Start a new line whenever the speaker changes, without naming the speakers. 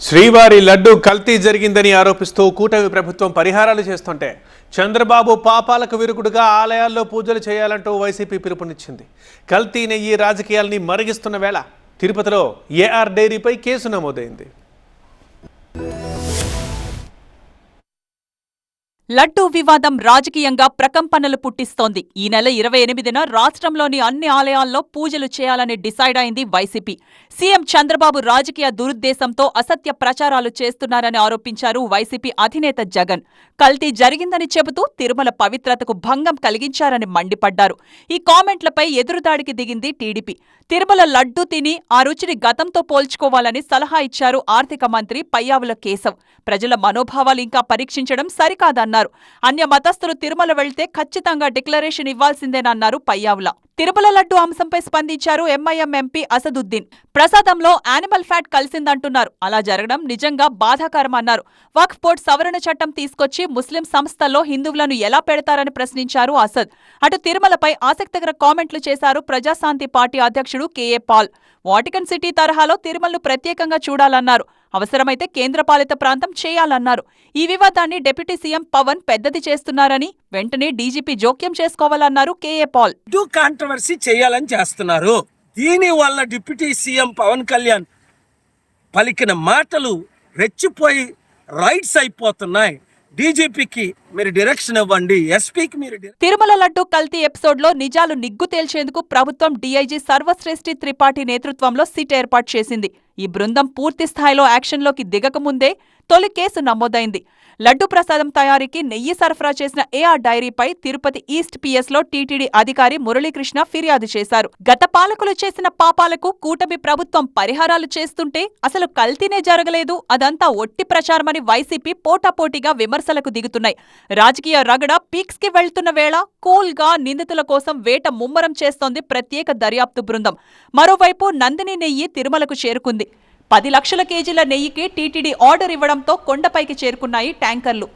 శ్రీవారి లడ్డు కల్తీ జరిగిందని ఆరోపిస్తూ కూటమి ప్రభుత్వం పరిహారాలు చేస్తుంటే చంద్రబాబు పాపాలకు విరుగుడుగా ఆలయాల్లో పూజలు చేయాలంటూ వైసీపీ పిలుపునిచ్చింది. కల్తీ నెయ్యి రాజకీయాల్ని మరిగిస్తున్న వేళ తిరుపతిలో ఏఆర్ డైరీపై కేసు నమోదైంది.
లడ్డూ వివాదం రాజకీయంగా ప్రకంపనలు పుట్టిస్తోంది. ఈ నెల ఇరవై ఎనిమిదిన రాష్ట్రంలోని అన్ని ఆలయాల్లో పూజలు చేయాలని డిసైడ్ అయింది వైసీపీ. సీఎం చంద్రబాబు రాజకీయ దురుద్దేశంతో అసత్య ప్రచారాలు చేస్తున్నారని ఆరోపించారు వైసీపీ అధినేత జగన్. కల్తీ జరిగిందని చెబుతూ తిరుమల పవిత్రతకు భంగం కలిగించారని మండిపడ్డారు. ఈ కామెంట్లపై ఎదురుదాడికి దిగింది టీడీపీ. తిరుమల లడ్డూ తిని ఆ రుచిని గతంతో పోల్చుకోవాలని సలహా ఇచ్చారు ఆర్థిక మంత్రి పయ్యావుల కేశవ్. ప్రజల మనోభావాలు ఇంకా పరీక్షించడం సరికాదన్నారు. అన్య మతస్థులు తిరుమల వెళ్తే ఖచ్చితంగా డిక్లరేషన్ ఇవ్వాల్సిందేనన్నారు పయ్యావుల. తిరుమల లడ్డు అంశంపై స్పందించారు ఎంఐఎం ఎంపీ అసదుద్దీన్. ప్రసాదంలో యానిమల్ ఫ్యాట్ కలిసిందంటున్నారు. అలా జరగడం నిజంగా బాధాకరమన్నారు. వక్ఫ్ బోర్డ్ సవరణ చట్టం తీసుకొచ్చి ముస్లిం సంస్థల్లో హిందువులను ఎలా పెడతారని ప్రశ్నించారు అసద్. అటు తిరుమలపై ఆసక్తికర కామెంట్లు చేశారు ప్రజాశాంతి పార్టీ అధ్యక్షుడు కేఏ పాల్. వాటికన్ సిటీ తరహాలో తిరుమలను ప్రత్యేకంగా చూడాలన్నారు. అవసరమైతే కేంద్రపాలిత ప్రాంతం చేయాలన్నారు. ఈ వివాదాన్ని డిప్యూటీ సీఎం పవన్ పెద్దది చేస్తున్నారని వెంటనే డీజీపీ జోక్యం చేసుకోవాలన్నారు కేఏ పాల్.
కాంట్రవర్సీ చేయాలని చేస్తున్నారు. దీని వల్ల డిప్యూటీ సీఎం పవన్ కళ్యాణ్ పలికిన మాటలు రెచ్చిపోయి రైట్స్ అయిపోతున్నాయి. డీజీపీకి మీరు డైరెక్షన్ ఇవ్వండి ఎస్పీకి మీరు
తిరుమల లడ్డు కల్తీ ఎపిసోడ్లో నిజాలు నిగ్గు తేల్చేందుకు ప్రభుత్వం డీఐజీ సర్వశ్రేష్ఠి త్రిపాఠి నేతృత్వంలో సిట్ ఏర్పాటు చేసింది. ఈ బృందం పూర్తి స్థాయిలో యాక్షన్లోకి దిగకముందే తొలి కేసు నమోదైంది. లడ్డు ప్రసాదం తయారీకి నెయ్యి సరఫరా చేసిన ఏఆర్ డైరీపై తిరుపతి ఈస్ట్ పిఎస్లో టీటీడీ అధికారి మురళీకృష్ణ ఫిర్యాదు చేశారు. గత పాలకులు చేసిన పాపాలకు కూటమి ప్రభుత్వం పరిహారాలు చేస్తుంటే అసలు కల్తీనే జరగలేదు. అదంతా ఒట్టి ప్రచారమని వైసీపీ పోటాపోటీగా విమర్శలకు దిగుతున్నాయి. రాజకీయ రగడ పీక్స్కి వెళ్తున్న వేళ కూల్గా నిందితుల కోసం వేట ముమ్మరం చేస్తోంది ప్రత్యేక దర్యాప్తు బృందం. మరోవైపు నందిని నెయ్యి తిరుమలకు చేరుకుంది. పది లక్షల కేజీల నెయ్యికి టీటీడీ ఆర్డర్ ఇవ్వడంతో కొండపైకి చేరుకున్నాయి ట్యాంకర్లు.